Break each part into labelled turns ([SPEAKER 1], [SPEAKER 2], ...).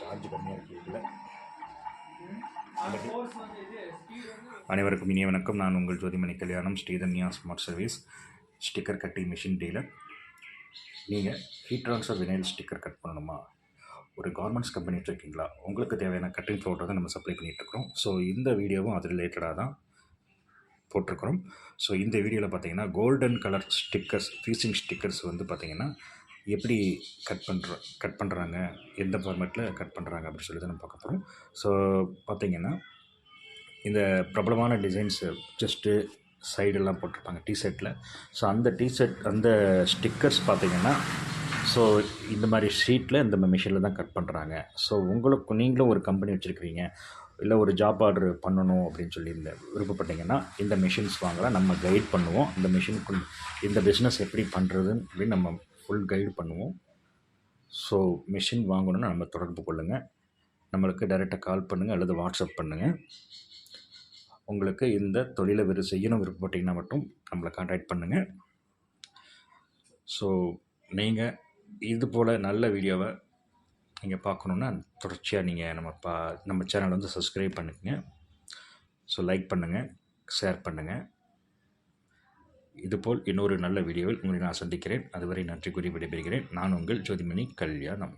[SPEAKER 1] Charge கம்மியாக இருக்குது அனைவருக்கும் இனிய வணக்கம். நான் உங்கள் ஜோதிமணி கல்யாணம் Sridhanya smart service sticker cutting machine dealer நீங்கள் heat transfer vinyl sticker cut பண்ணணுமா? ஒரு கார்மெண்ட்ஸ் கம்பெனி வச்சுருக்கீங்களா? உங்களுக்கு தேவையான கட்டிங் ஃப்ளோட்டை தான் நம்ம சப்ளை பண்ணிகிட்ருக்கோம் ஸோ இந்த வீடியோவும் அது ரிலேட்டடாக தான். போட்டிருக்கிறோம். ஸோ இந்த வீடியோவில் பார்த்தீங்கன்னா கோல்டன் கலர் ஸ்டிக்கர்ஸ் ஃபீசிங் ஸ்டிக்கர்ஸ் வந்து பார்த்தீங்கன்னா எப்படி கட் பண்ணுற கட் பண்ணுறாங்க எந்த ஃபார்மேட்டில் கட் பண்ணுறாங்க அப்படின்னு சொல்லி தான் நம்ம பார்க்க போகிறோம் ஸோ பார்த்தீங்கன்னா இந்த பிரபலமான டிசைன்ஸு ஜஸ்ட்டு சைடெல்லாம் போட்டிருப்பாங்க டிஷர்ட்டில் ஸோ அந்த டிஷர்ட் அந்த ஸ்டிக்கர்ஸ் பார்த்தீங்கன்னா ஸோ இந்த மாதிரி ஷீட்டில் இந்த மிஷினில் தான் கட் பண்ணுறாங்க ஸோ உங்களுக்கு நீங்களும் ஒரு கம்பெனி வச்சுருக்கிறீங்க. இல்லை ஒரு ஜாப் ஆர்டர் பண்ணணும் அப்படின்னு சொல்லி இந்த விருப்பப்பட்டீங்கன்னா இந்த மிஷின்ஸ் வாங்கலாம். நம்ம கைட் பண்ணுவோம். இந்த மிஷினுக்கு இந்த பிஸ்னஸ் எப்படி பண்ணுறதுன்னு அப்படின்னு நம்ம ஃபுல் கைடு பண்ணுவோம். ஸோ மிஷின் வாங்கணும்னு நம்ம தொடர்பு கொள்ளுங்கள் நம்மளுக்கு டைரெக்டாக கால் பண்ணுங்கள் அல்லது வாட்ஸ்அப் பண்ணுங்கள் உங்களுக்கு இந்த தொழிலை வெறு செய்யணும் விருப்பப்பட்டீங்கன்னா மட்டும் நம்மளை காண்டாக்ட் பண்ணுங்கள் ஸோ நீங்கள் இது போல் நல்ல வீடியோவை நீங்கள் பார்க்கணுன்னா தொடர்ச்சியாக நீங்கள் நம்ம பா நம்ம சேனலை வந்து சப்ஸ்கிரைப் பண்ணுங்க. ஸோ லைக் பண்ணுங்கள் ஷேர் பண்ணுங்கள் இதுபோல் இன்னொரு நல்ல வீடியோவில் உங்களை நான் சந்திக்கிறேன். அதுவரை நன்றி கூறி விடைபெறுகிறேன். நான் உங்கள் ஜோதிமணி கல்யாணம்.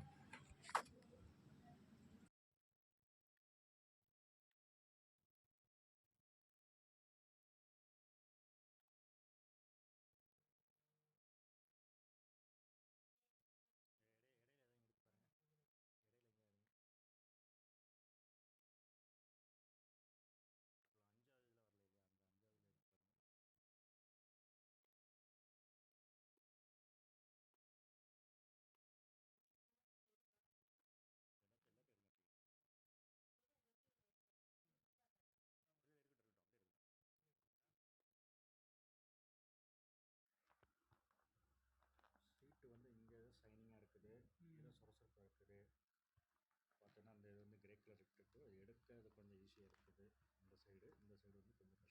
[SPEAKER 1] கொஞ்சம் சொரசொரப்பாக இருக்குது. பார்த்தோன்னா அந்த இது வந்து கிரே கலர் இருக்குது. அது எடுக்க அது கொஞ்சம் ஈஸியாக இருக்குது. இந்த சைடு இந்த சைடு வந்து கொஞ்சம்